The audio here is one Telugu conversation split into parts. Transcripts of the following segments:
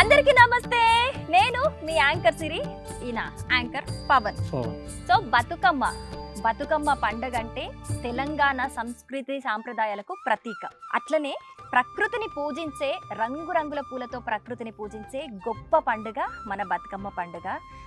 అందరికీ నమస్తే. నేను మీ యాంకర్ సిరి ఈయన యాంకర్ పవన్. సో బతుకమ్మ బతుకమ్మ పండగ అంటే తెలంగాణ సంస్కృతి సాంప్రదాయాలకు ప్రతీక. అట్లనే ప్రకృతిని పూజించే రంగురంగుల పూలతో ప్రకృతిని పూజించే గొప్ప పండుగ మన బతుకమ్మ పండుగ.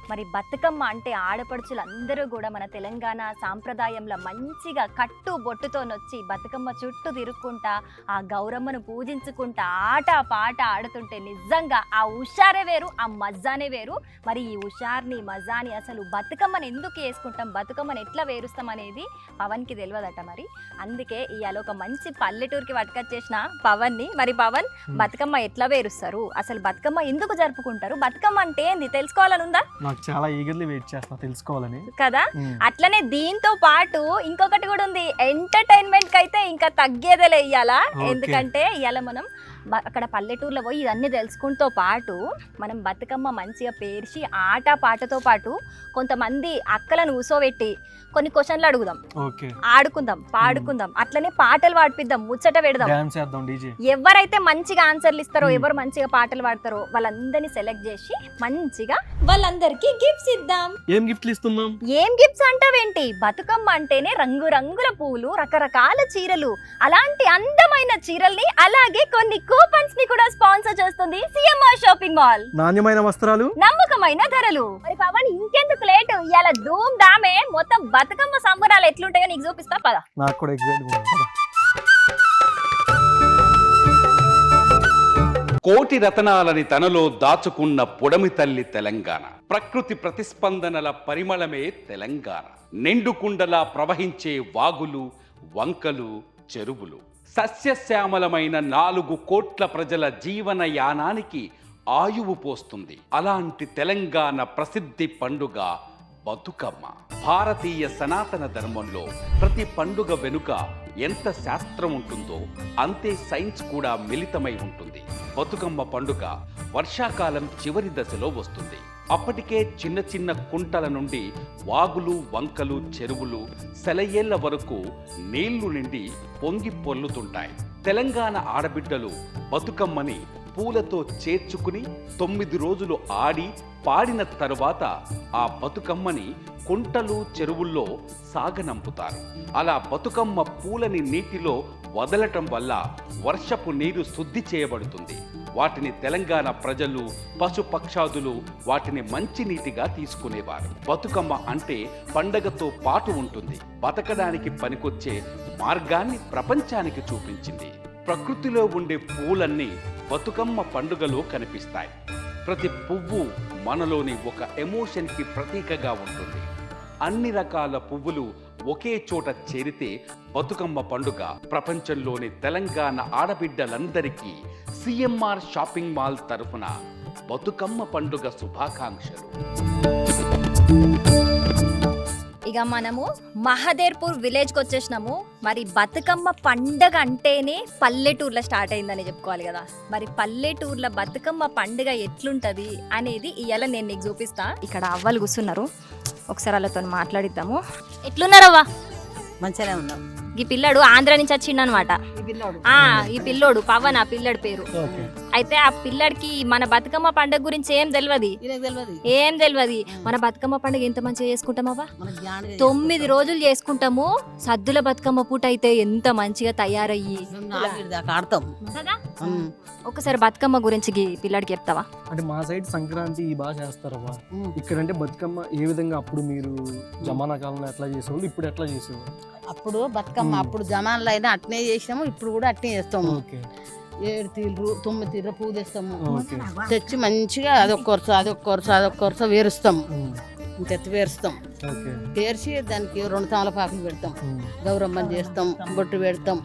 మరి బతుకమ్మ అంటే ఆడపడుచులందరూ కూడా మన తెలంగాణ సాంప్రదాయంలో మంచిగా కట్టు బొట్టుతో నొచ్చి బతుకమ్మ చుట్టూ తిరుక్కుంటా ఆ గౌరమ్మను పూజించుకుంటా ఆట పాట ఆడుతుంటే నిజంగా ఆ హుషారే వేరు ఆ మజానే వేరు. మరి ఈ హుషార్ని మజాని అసలు బతుకమ్మని ఎందుకు వేసుకుంటాం బతుకమ్మను ఎట్లా వేరుస్తాం అనేది పవన్కి తెలియదట మరి. అందుకే ఇవాళ ఒక మంచి పల్లెటూరుకి పట్టుకొచ్చేసిన పవన్ని. మరి పవన్. బతుకమ్మ ఎట్లా వేరుస్తారు అసలు బతుకమ్మ ఎందుకు జరుపుకుంటారు? బతుకమ్మ అంటే ఏంది? తెలుసుకోవాలని ఉందా? నాకు చాలా ఈగర్లీ వెయిట్ చేస్తా తెలుసుకోవాలని. కదా. అట్లనే దీంతో పాటు ఇంకొకటి కూడా ఉంది. ఎంటర్టైన్మెంట్కి అయితే ఇంకా తగ్గేదేలే ఇయ్యాల. ఎందుకంటే ఇవాళ మనం అక్కడ పల్లెటూరులో పోయి ఇవన్నీ తెలుసుకుంటూ పాటు మనం బతుకమ్మ మంచిగా పేర్చి ఆట పాటతో పాటు కొంతమంది అక్కలను కూసోబెట్టి కొన్ని క్వశ్చన్లు అడుగుదాం. ఆడుకుందాం పాడుకుందాం. అట్లనే పాటలు పాడిపిద్దాం ముచ్చట పెడదాం. ఎవరైతే మంచిగా ఆన్సర్లు ఇస్తారో. ఎవరు మంచిగా పాటలు పాడతారో వాళ్ళందరినీ సెలెక్ట్ చేసి మంచిగా వాళ్ళందరికీ గిఫ్ట్స్ ఇద్దాం. ఏం గిఫ్ట్లు ఇస్తున్నాం? ఏం గిఫ్ట్స్ అంటావేంటి? బతుకమ్మ అంటేనే రంగురంగుల పూలు రకరకాల చీరలు. అలాంటి అందమైన చీరల్ని అలాగే కొన్ని స్పాన్సర్ చేస్తుంది సిఎంఆర్ షాపింగ్ మాల్. నాణ్యమైన వస్త్రాలు? నమ్మకమైన ధరలు. మరి పవన్ ఇంకెందుకు లేట్? ఇవాళ ధూమ్ దామే మొత్తం బతుకమ్మ సంబరాలు ఎట్లుంటాయో నీకు చూపిస్తా పద. నాకు కూడా ఎగ్జైట్ కోటి రతనాలని తనలో దాచుకున్న పొడమి తల్లి తెలంగాణ. ప్రకృతి ప్రతిస్పందనల పరిమళమే తెలంగాణ. నిండుకుండలా ప్రవహించే వాగులు వంకలు చెరువులు. సస్యశ్యామలమైన నాలుగు కోట్ల ప్రజల జీవన యానానికి ఆయువు పోస్తుంది. అలాంటి తెలంగాణ ప్రసిద్ధి పండుగ బతుకమ్మ. భారతీయ సనాతన ధర్మంలో ప్రతి పండుగ వెనుక ఎంత శాస్త్రం ఉంటుందో అంతే సైన్స్ కూడా మిలితమై ఉంటుంది. బతుకమ్మ పండుగ వర్షాకాలం చివరి దశలో వస్తుంది. అప్పటికే చిన్న చిన్న కుంటల నుండి వాగులు వంకలు చెరువులు సెలయేళ్ళ వరకు నీళ్ళు నిండి పొంగి పొర్లుతుంటాయి. తెలంగాణ ఆడబిడ్డలు బతుకమ్మని పూలతో చేర్చుకుని తొమ్మిది రోజులు ఆడి పాడిన తరువాత ఆ బతుకమ్మని కుంటలు చెరువుల్లో సాగనంపుతారు. అలా బతుకమ్మ పూలని నీటిలో వదలటం వల్ల వర్షపు నీరు శుద్ధి చేయబడుతుంది. వాటిని తెలంగాణ ప్రజలు పశుపక్షాదులు వాటిని మంచినీటిగా తీసుకునేవారు. బతుకమ్మ అంటే పండగతో పాటు ఉంటుంది. బతకడానికి పనికొచ్చే మార్గాన్ని ప్రపంచానికి చూపించింది. ప్రకృతిలో ఉండే పూలన్నీ బతుకమ్మ పండుగలో కనిపిస్తాయి. ప్రతి పువ్వు మనలోని ఒక ఎమోషన్కి ప్రతీకగా ఉంటుంది. అన్ని రకాల పువ్వులు ఒకే చోట చేరితే బతుకమ్మ పండుగ ప్రపంచంలోని తెలంగాణ ఆడబిడ్డలందరికీ సిఎంఆర్ షాపింగ్ మాల్ తరఫున బతుకమ్మ పండుగ శుభాకాంక్షలు. ఇక మనము మహదేర్పూర్ విలేజ్కి వచ్చేసినాము. మరి బతుకమ్మ పండగ అంటేనే పల్లెటూర్లో స్టార్ట్ అయిందని చెప్పుకోవాలి కదా. మరి పల్లెటూర్ల బతుకమ్మ పండుగ ఎట్లుంటది అనేది ఇవాళ నేను నీకు చూపిస్తా. ఇక్కడ అవ్వలు కూర్చున్నారు. ఒకసారి వాళ్ళతో మాట్లాడిద్దాము. ఎట్లున్నారవ్వా? మంచిగానే ఉన్నాం. ఈ పిల్లడు ఆంధ్ర నుంచి వచ్చిండు అనమాట ఈ పిల్లోడు. ఆ ఈ పిల్లోడు పవన్ ఆ పిల్లడి పేరు. ఓకే. అయితే ఆ పిల్లడికి మన బతుకమ్మ పండుగ గురించి ఏం తెలియదు ఏం తెలియదు మన బతుకమ్మ పండుగ ఎంత మంచిగా చేసుకుంటామవ్వా? తొమ్మిది రోజులు చేసుకుంటాము. సద్దుల బతుకమ్మ పూట అయితే ఎంత మంచిగా తయారయ్యి. కదా. ఒకసారి బతుకమ్మ గురించి పిల్లడికి చెప్తావా? అంటే మా సైడ్ సంక్రాంతి ఈ బాగా చేస్తారవ్వా. ఉమ్. ఇక్కడ అంటే బతుకమ్మ ఏ విధంగా అప్పుడు మీరు జమానా కాలంలో ఎట్లా చేసేవాళ్ళు ఇప్పుడు ఎట్లా చేసేవాళ్ళు? అప్పుడు బతుకమ్మ. అప్పుడు జమాన్లు అయినా అట్నే చేసినాము ఇప్పుడు కూడా అట్నే చేస్తాము. ఓకే. ఏడు తీర్లు తొమ్మిది తెస్తాము ఓకే. తెచ్చి మంచిగా అదొక కొరస అదొక కొరస అదొక కొరస వేరుస్తాం ఉమ్. తెత్తి వేరుస్తాం ఓకే. పేర్చి దానికి రెండు తమలపాకులు పెడతాం. గౌరమ్మని చేస్తాం బొట్టు పెడతాం.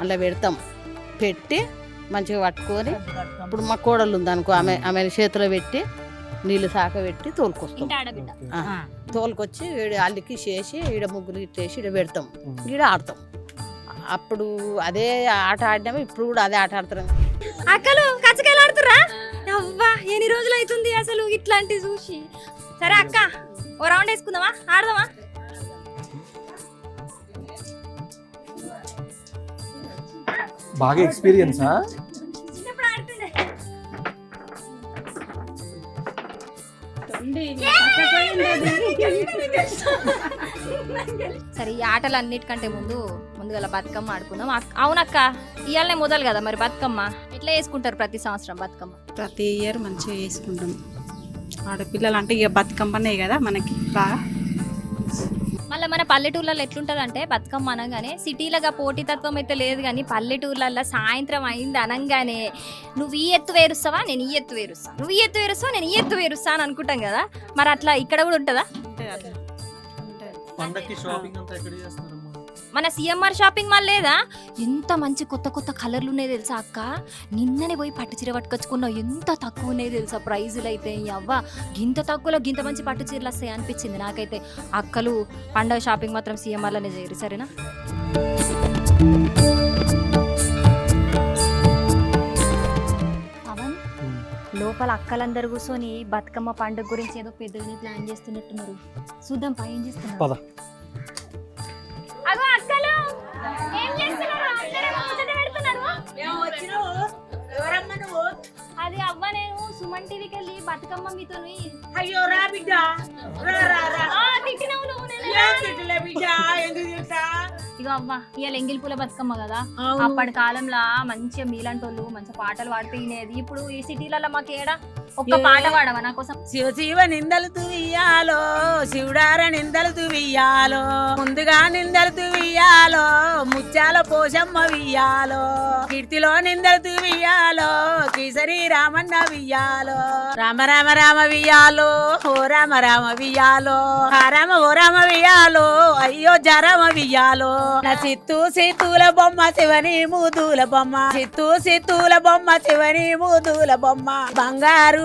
అలా పెడతాం. పెట్టి మంచిగా పట్టుకొని ఇప్పుడు మా కోడలు ఉంది అనుకో ఆమె ఆమె చేతిలో పెట్టి నీళ్ళు సాక పెట్టి తోలుకొస్తాం. తోలుకొచ్చి ఈడ అల్లికి చేసి ఈడ ముగ్గులు ఇట్టేసి ఈడ పెడతాం. ఈడ ఆడతాం. అప్పుడు అదే ఆట ఆడినాము ఇప్పుడు కూడా అదే ఆట ఆడతాం అక్కలు కచ్చకాయలు ఆడుతురా అవ్వా ఎన్ని రోజులు అవుతుంది అసలు ఇట్లాంటి చూసి సరే అక్క ఓ రౌండ్ వేసుకుందామా ఆడదామా బాగా ఎక్స్పీరియన్సా చిన్నప్పుడు ఆడుతుండే సరే ఈ ఆటలు అన్నిటికంటే ముందు ముందుగా బతుకమ్మ ఆడుకుందాం. అవునక్క ఇవాళనే మొదలు కదా మరి బతుకమ్మ? ఎట్లా వేసుకుంటారు ప్రతి సంవత్సరం బతుకమ్మ? ప్రతి ఇయర్ మంచిగా చేసుకుంటాం. ఆడపిల్లలు అంటే ఇక బతుకమ్మనే కదా మనకి బాగా. మళ్ళీ మన పల్లెటూర్లలో ఎట్లుంటది అంటే బతుకమ్మ అనగానే సిటీలుగా పోటీతత్వం అయితే లేదు కానీ పల్లెటూర్లలో సాయంత్రం అయింది అనగానే నువ్వు ఈ ఎత్తు వేరుస్తావా నేను ఈ ఎత్తు వేరుస్తా. నువ్వు ఈ ఎత్తు వేరుస్తావా నేను ఈ ఎత్తు వేరుస్తా అని అనుకుంటాం కదా. మరి అట్లా ఇక్కడ కూడా ఉంటుందా? పండక్కి షాపింగ్ అంతా ఎక్కడ చేస్తారమ్మా మన సిఎంఆర్ షాపింగ్ మాల్ లేదా? ఎంత మంచి కొత్త కొత్త కలర్లు ఉన్నాయి తెలుసా అక్క? నిన్ననే పోయి పట్టు చీర పట్టుకొచ్చుకున్నావు. ఎంత తక్కువ ఉన్నాయి తెలుసా ప్రైజులు అయితే? అవ్వ గింత తక్కువలో గింత మంచి పట్టు చీరలు వస్తాయి అనిపించింది నాకైతే. అక్కలు పండగ షాపింగ్ మాత్రం సిఎంఆర్లోనే చేయరు సరేనా? లోపల అక్కలందరూ కూర్చొని బతుకమ్మ పండుగ గురించి ఏదో పెద్దగానే ప్లాన్ చేస్తున్నట్టున్నారు. చూద్దాం పై ఏం చేస్తున్నారు? టీవీకి వెళ్ళి బతుకమ్మ మీతో అయ్యో రా బిడ్డ. రా రా రా. తిట్టినావు నువ్వు తిట్టలే బిడ్డ? ఎందుకు అవ్వ ఇవాళ ఎంగిల్ పూల బతుకమ్మ కదా. అప్పటి కాలంలో మంచిగా మీలాంటి వాళ్ళు మంచిగా పాటలు పాడుతూ ఇప్పుడు ఈ సిటీలలో మాకు ఏడా ఒక్క పాట పాడవా నా కోసం? శివ శివ నిందలు తువియాలో శివుడార నిందలు తువియాలో ముందుగా నిందలు తువియాలో ముత్యాల పోషమ్మ వియ్యాలో కీర్తిలో నిందలు తువియాలో కిసరి రామన్న వియ్యాలో రామ రామ రామ వియ్యాలో ఓ రామ రామ వియ్యాలో ఆ రామ ఓ రామ వియ్యాలో అయ్యో జరమ వియ్యాలో. నా చిత్తూ సిత్తుల బొమ్మ శివని మూదుల బొమ్మ చిత్తూ సిత్తుల బొమ్మ శివని మూదుల బొమ్మ బంగారు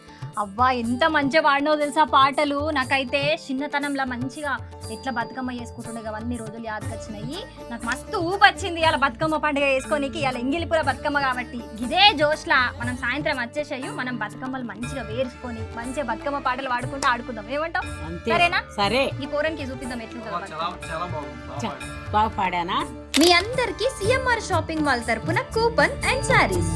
అవ్వా ఎంత మంచిగా పాడినావు తెలుసా పాటలు? నాకైతే చిన్నతనంలో మంచిగా ఎట్లా బతుకమ్మ చేసుకుంటుండే అవన్నీ రోజులు యాదకొచ్చినాయి. నాకు మస్తు ఊపు వచ్చింది ఇలా బతుకమ్మ పండుగ వేసుకోనికి ఇలా ఎంగిలిపుర బతుకమ్మ కాబట్టి. ఇదే జోష్లా మనం సాయంత్రం వచ్చేసాయి మనం బతుకమ్మలు మంచిగా వేసుకొని మంచిగా బతుకమ్మ పాటలు పాడుకుంటూ ఆడుకుందాం. ఏమంటావు? అంతే. సరేనా? సరే. ఈ కూరనికి చూపిద్దాం ఎట్లుంటుందో బాగుంది. బాగా పాడానా? మీ అందరికి సిఎంఆర్ షాపింగ్ మాల్ తరపున కూపన్ అండ్ సారీస్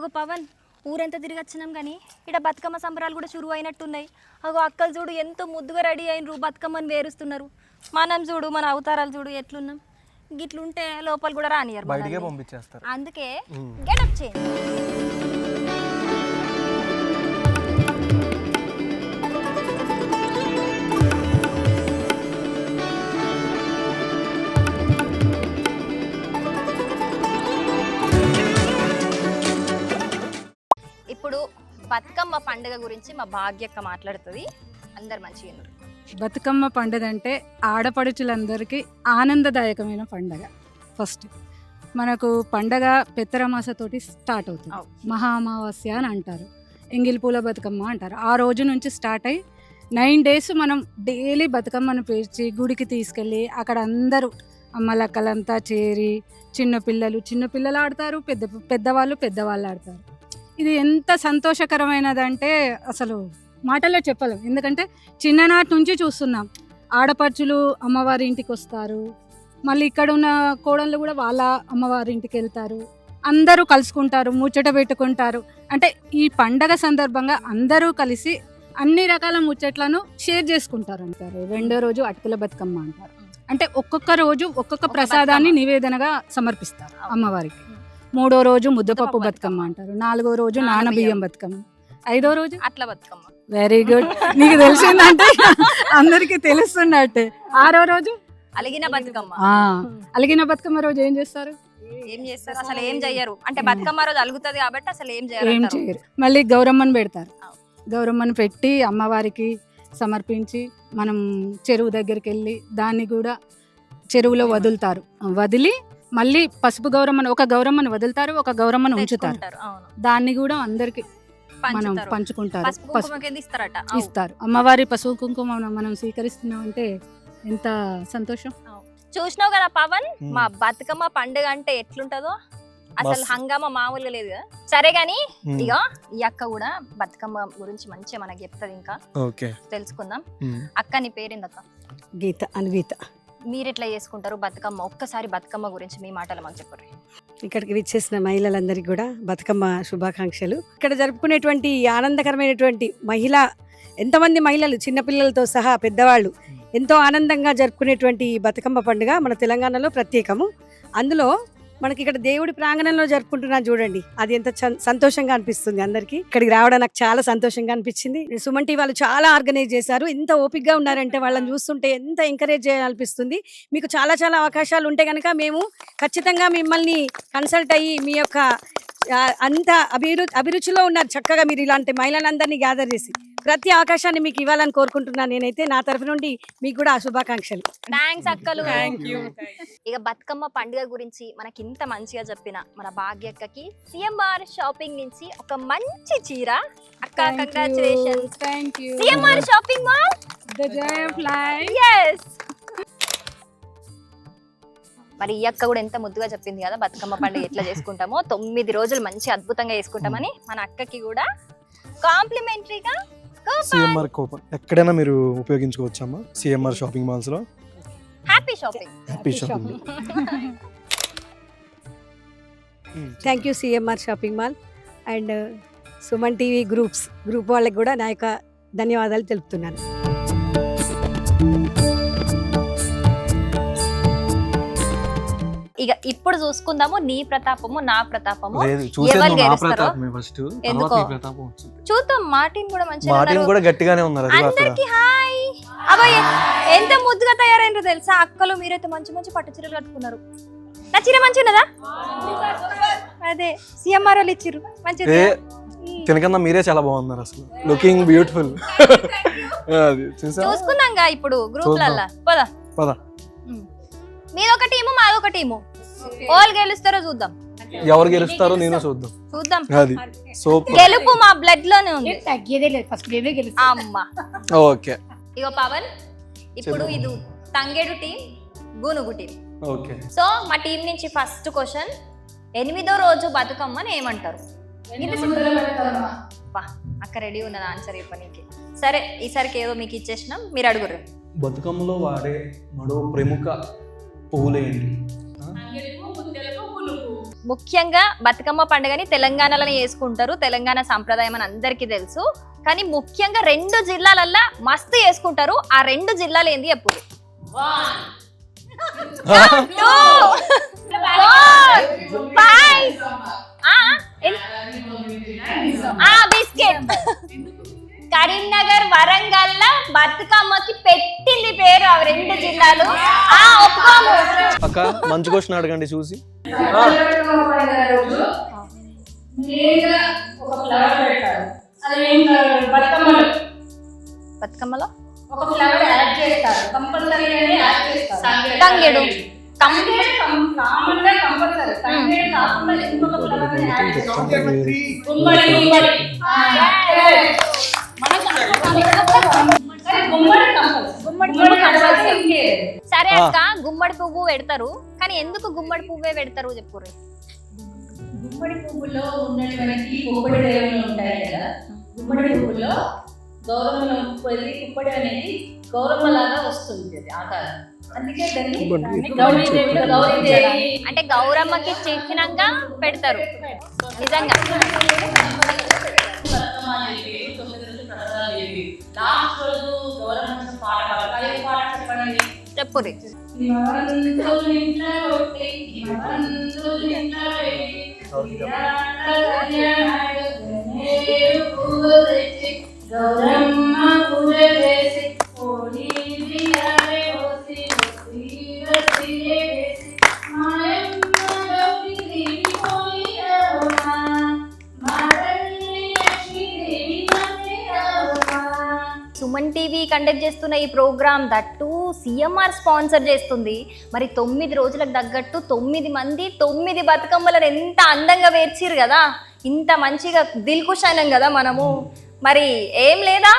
అగో పవన్ ఊరంతా తిరిగి వచ్చినాం కానీ ఇక్కడ బతుకమ్మ సంబరాలు కూడా షురువు అయినట్టున్నాయి. అగో అక్కలు చూడు ఎంతో ముద్దుగా రెడీ అయినరు బతుకమ్మని వేరుస్తున్నారు. మనం చూడు మన అవతారాలు చూడు ఎట్లున్నాం. గిట్లుంటే లోపల కూడా రానియరు అందుకే. గెటప్ చేయండి. ఇప్పుడు బతుకమ్మ పండుగ గురించి మా భాగ్యక్క మాట్లాడుతుంది. అందరు మంచిగా. బతుకమ్మ పండుగ అంటే ఆడపడుచులందరికీ ఆనందదాయకమైన పండగ. ఫస్ట్ మనకు పండగ పెత్తరమాసతోటి స్టార్ట్ అవుతుంది. అవును. మహా అమావాస్య అని అంటారు. ఎంగిలిపూల బతుకమ్మ అంటారు. ఆ రోజు నుంచి స్టార్ట్ అయ్యి నైన్ డేస్ మనం డైలీ బతుకమ్మను పేర్చి గుడికి తీసుకెళ్ళి అక్కడ అందరూ అమ్మలక్కలంతా చేరి చిన్నపిల్లలు చిన్నపిల్లలు ఆడతారు పెద్ద పెద్దవాళ్ళు పెద్దవాళ్ళు ఆడతారు. ఇది ఎంత సంతోషకరమైనదంటే అసలు మాటల్లో చెప్పలేం. ఎందుకంటే చిన్ననాటి నుంచి చూస్తున్నాం. ఆడపడుచులు అమ్మవారి ఇంటికి వస్తారు. మళ్ళీ ఇక్కడ ఉన్న కోడళ్ళు కూడా వాళ్ళ అమ్మవారి ఇంటికి వెళ్తారు. అందరూ కలుసుకుంటారు ముచ్చట పెట్టుకుంటారు. అంటే ఈ పండగ సందర్భంగా అందరూ కలిసి అన్ని రకాల ముచ్చట్లను షేర్ చేసుకుంటారు అంటారు. రెండో రోజు అటుకుల బతుకమ్మ అంటారు. అంటే ఒక్కొక్క రోజు ఒక్కొక్క ఒక ప్రసాదాన్ని. నివేదనగా సమర్పిస్తారు. అమ్మవారికి. మూడో రోజు ముద్దపప్పు బతుకమ్మ. అంటారు. నాలుగో రోజు నానబియ్యం. బతుకమ్మ. ఐదో రోజు? అట్లా బతుకమ్మ. వెరీ గుడ్ నీకు తెలిసిందంటే అందరికి తెలుస్తున్నట్టే. ఆరో రోజు? అలిగిన బతుకమ్మ. అలిగిన బతుకమ్మ రోజు ఏం చేస్తారు? ఏం చేస్తారు? అసలు ఏం చెయ్యరు. అంటే బతుకమ్మ రోజు అలుగుతుంది కాబట్టి అసలు ఏం చేయరు ఏం. చేయరు మళ్ళీ గౌరమ్మను పెడతారు. గౌరమ్మను పెట్టి అమ్మవారికి సమర్పించి మనం చెరువు దగ్గరికి వెళ్ళి దాన్ని కూడా చెరువులో వదులుతారు. వదిలి మళ్ళీ పసుపు గౌరమ్మను ఒక గౌరమ్మను వదులుతారు ఒక గౌరమ్మను ఉంచుతారు. దాన్ని కూడా అందరికి మనం పంచుతారు. పంచుకుంటారు. ఇస్తారు. అమ్మవారి పసుపు కుంకుమ మనం స్వీకరిస్తున్నాం అంటే ఎంత సంతోషం. చూసినావు కదా పవన్. మా బతుకమ్మ పండుగ అంటే ఎట్లుంటదో? అసలు. హంగామా మామూలుగా లేదు కదా. సరే గాని ఇక ఈ అక్క కూడా బతుకమ్మ గురించి మంచిగా మనకి చెప్తుంది ఇంకా. ఓకే. తెలుసుకుందాం. అక్క నీ అక్క గీత అనుగీత మీరు ఎట్లా చేసుకుంటారు? బతుకమ్మ ఒక్కసారి బతుకమ్మ గురించి మీ మాటలు మాకు చెప్పండి. ఇక్కడికి విచ్చేసిన మహిళలందరికీ కూడా బతుకమ్మ శుభాకాంక్షలు. ఇక్కడ జరుపుకునేటువంటి ఈ ఆనందకరమైనటువంటి మహిళ ఎంతమంది మహిళలు చిన్నపిల్లలతో సహా పెద్దవాళ్ళు ఎంతో ఆనందంగా జరుపుకునేటువంటి ఈ బతుకమ్మ పండుగ మన తెలంగాణలో ప్రత్యేకము. అందులో మనకి ఇక్కడ దేవుడి ప్రాంగణంలో జరుపుకుంటున్నాను చూడండి. అది ఎంత సంతోషంగా అనిపిస్తుంది అందరికి. ఇక్కడికి రావడం నాకు చాలా సంతోషంగా అనిపించింది. సుమంటి వాళ్ళు చాలా ఆర్గనైజ్ చేశారు. ఎంత ఓపిక్గా ఉన్నారంటే వాళ్ళని చూస్తుంటే ఎంత ఎంకరేజ్ చేయాలనిపిస్తుంది. మీకు చాలా చాలా అవకాశాలు ఉంటే కనుక మేము ఖచ్చితంగా మిమ్మల్ని కన్సల్ట్ అయ్యి మీ యొక్క అంత అభిరు అభిరుచిలో ఉన్నారు చక్కగా మీరు ఇలాంటి మహిళలందరినీ గ్యాదర్ చేసి. ప్రతి అవకాశాన్ని మీకు ఇవ్వాలని కోరుకుంటున్నాను నేనైతే. నా తరఫు నుండి మీకు కూడా ఆ శుభాకాంక్షలు. థ్యాంక్స్ అక్కలు. థ్యాంక్ యూ ఇక బతుకమ్మ పండుగ గురించి మనకి ఇంత మంచిగా చెప్పిన మన భాగ్యక్కకి సిఎంఆర్ షాపింగ్ నుంచి ఒక మంచి చీర. అక్క congratulations thank you CMR shopping mall? The joy of life yes మరి ఈ అక్క కూడా ఎంత ముద్దుగా చెప్పింది కదా బతుకమ్మ పండుగ ఎట్లా చేసుకుంటామో. తొమ్మిది రోజులు మంచి అద్భుతంగా చేసుకుంటామని మన అక్కకి కూడా కాంప్లిమెంటరీగా సిఎంఆర్ కూపన్ ఎక్కడైనా మీరు ఉపయోగించుకోవచ్చమ్మా CMR shopping మాల్స్లో happy shopping happy shopping thank you CMR shopping mall and Suman TV groups group వాళ్ళకి కూడా నా యొక్క ధన్యవాదాలు తెలుపుతున్నాను. ఇక ఇప్పుడు చూసుకుందాము నీ ప్రతాపము నా ప్రతాపము. ఎవరు గెలుస్తారో? ఎందుకో? చూద్దాం మార్టిన్ కూడా మంచిగా. కూడా గట్టిగానే ఉన్నారు అందరికి హాయ్. అబ్బాయి ఎంత ముద్దుగా తయారైనరు తెలుసా? అక్కలు మీరైతే మంచి మంచి పట్టు చీరలు కట్టుకున్నారు. నా చీర మంచి ఉన్నదా? అదే సిఎంఆర్ వాళ్ళు ఇచ్చిర్రు. మంచిది తినకన్నా మీరే చాలా బాగున్నారు అసలు. లుకింగ్ బ్యూటిఫుల్ చూసుకుందాంగా ఇప్పుడు గ్రూప్లల్లా పద. పద. మీదొక టీము మాదొక టీము. ఓల్ గెలుస్తారో చూద్దాం. ఎవరు గెలుస్తారో నేను చూద్దాం. చూద్దాం. అది. సూపర్. గెలుపు మా బ్లడ్లోనే ఉంది తగ్గేదే లేదు. ఫస్ట్ మేమే గెలుస్తాం. అమ్మ. ఓకే. ఇగో పవన్ ఇప్పుడు. ఇది తంగేడు టీం గునుగు టీం. ఓకే. సో మా టీం నుంచి ఫస్ట్ క్వశ్చన్ ఎనిమిదో రోజు బతుకమ్మని ఏమంటారు? అక్క రెడీ ఉన్నది ఆన్సర్ చెప్పనీకి సరే ఈసారికి ఏదో మీకు ఇచ్చేసినాం మీరు అడుగురు బతుకమ్మలో వాడే మరో ప్రముఖ పువ్వులేంటి ముఖ్యంగా బతుకమ్మ పండుగని తెలంగాణలోనే చేసుకుంటారు. తెలంగాణ సంప్రదాయం అని అందరికీ తెలుసు. కానీ ముఖ్యంగా రెండు జిల్లాలల్లా మస్తు చేసుకుంటారు. ఆ రెండు జిల్లాలు ఏంది బిస్కెట్. కరీంనగర్ వరంగల్ బతుకమ్మకి పెట్టింది పేరు ఆ రెండు జిల్లాలు. ఆ ఒప్పుకోము. అక్క మంచి క్వశ్చన్ అడగండి చూసి. బతుకమ్మలో. ఒక ఫ్లవర్ యాడ్ చేస్తారు. కంపల్సరీ యాడ్ చేస్తారు. తంగేడు కం- తంగేడు కామన్గా కంపల్సరీ. తంగేడు కాకుండా ఇంకొక ఫ్లవర్ యాడ్ చేస్తారు. గుమ్మడి గుమ్మడి. ఆ, yes. మనకు కానీ గుమ్మడి కంపల్సరీ. గుమ్మడి ఇంకేది సరే ఆ. అక్క గుమ్మడి పువ్వు పెడతారు. కానీ ఎందుకు గుమ్మడి పువ్వే పెడతారు చెప్పుర్రి? గుమ్మడి పువ్వులో ఉన్నటువంటి రేవులు ఉంటాయి కదా. గుమ్మడి పువ్వులో పుప్పడి అనేది వస్తుంది అది ఆకారం. అందుకే దాన్ని గుమ్మడి. గౌరీదేవి గౌరీదేవి అంటే గౌరమ్మకి చిహ్నంగా పెడతారు. నిజంగా. లాస్ట్ రోజు గౌరమ్మ పాట పాడతారు అదే పాట చెప్పండి హిమవంతులు ఇంట్లో కొట్టి, సుమన్ టీవీ కండక్ట్ చేస్తున్న ఈ ప్రోగ్రామ్ దట్టు సిఎంఆర్ స్పాన్సర్ చేస్తుంది. మరి తొమ్మిది రోజులకు తగ్గట్టు తొమ్మిది మంది తొమ్మిది బతుకమ్మలను ఎంత అందంగా వేర్చిరు కదా. ఇంత మంచిగా దిల్కుష్ అయినాం కదా మనము. మరి ఏం లేదా?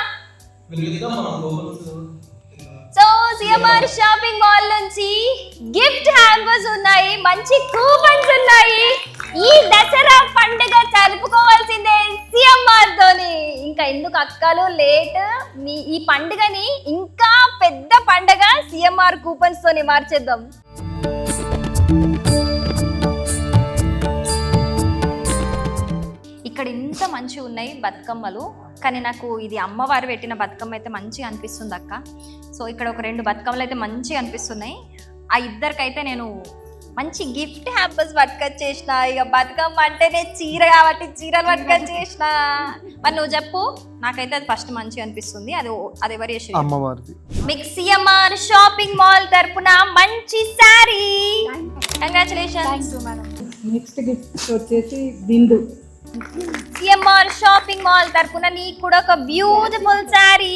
సో సిఎంఆర్ షాపింగ్ మాల్ నుంచి గిఫ్ట్ హ్యాంపర్స్ ఉన్నాయి మంచి కూపన్స్ ఉన్నాయి. ఈ దసరా పండుగ జరుపుకోవాల్సిందే సిఎంఆర్ తోని ఇంకా ఎందుకు అక్కలు లేట్? మీ ఈ పండుగని ఇంకా పెద్ద పండుగ సిఎంఆర్ కూపన్స్ తోని మార్చేద్దాం. ఇక్కడ ఇంత మంచిగా ఉన్నాయి బతుకమ్మలు కానీ నాకు ఇది అమ్మవారు పెట్టిన బతుకమ్మ అయితే మంచిగా అనిపిస్తుంది అక్క. సో ఇక్కడ ఒక రెండు బతుకమ్మలు అయితే మంచిగా అనిపిస్తున్నాయి. ఆ ఇద్దరికైతే నేను మంచి గిఫ్ట్ హ్యాంపర్స్ పట్టుకొచ్చేసిన ఇక బతుకమ్మ అంటేనే చీర కాబట్టి చీరలు పట్టుకొచ్చేసిన మరి నువ్వు చెప్పు నాకైతే అది ఫస్ట్ మంచిగా అనిపిస్తుంది. అది అది ఎవరు చేసి అమ్మవారిది. మీకు సిఎంఆర్ షాపింగ్ మాల్ తరపున మంచి శారీ. కంగ్రాచులేషన్స్ నెక్స్ట్ గిఫ్ట్ వచ్చేసి బిందు. సిఎంఆర్ షాపింగ్ మాల్ తరపున నీకు కూడా ఒక beautiful sari.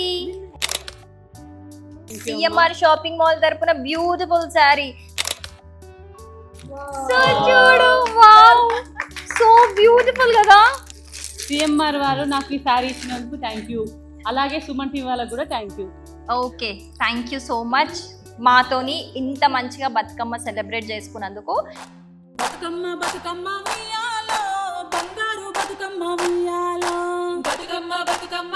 CMR shopping mall తరపున బ్యూటిఫుల్ శారీ. సో చూడు వావ్. సో బ్యూటిఫుల్ కదా. సిఎంఆర్ వారు నాకు ఈ సారీ ఇచ్చినందుకు థ్యాంక్ యూ అలాగే సుమన్ టీవీ వాళ్ళకు కూడా thank you okay thank you so much మాతోని ఇంత మంచిగా బతుకమ్మ సెలబ్రేట్ చేసుకున్నందుకు. బతుకమ్మ బతుకమ్మ బంగారు బతుకమ్మ బతుకమ్మ బతుకమ్మ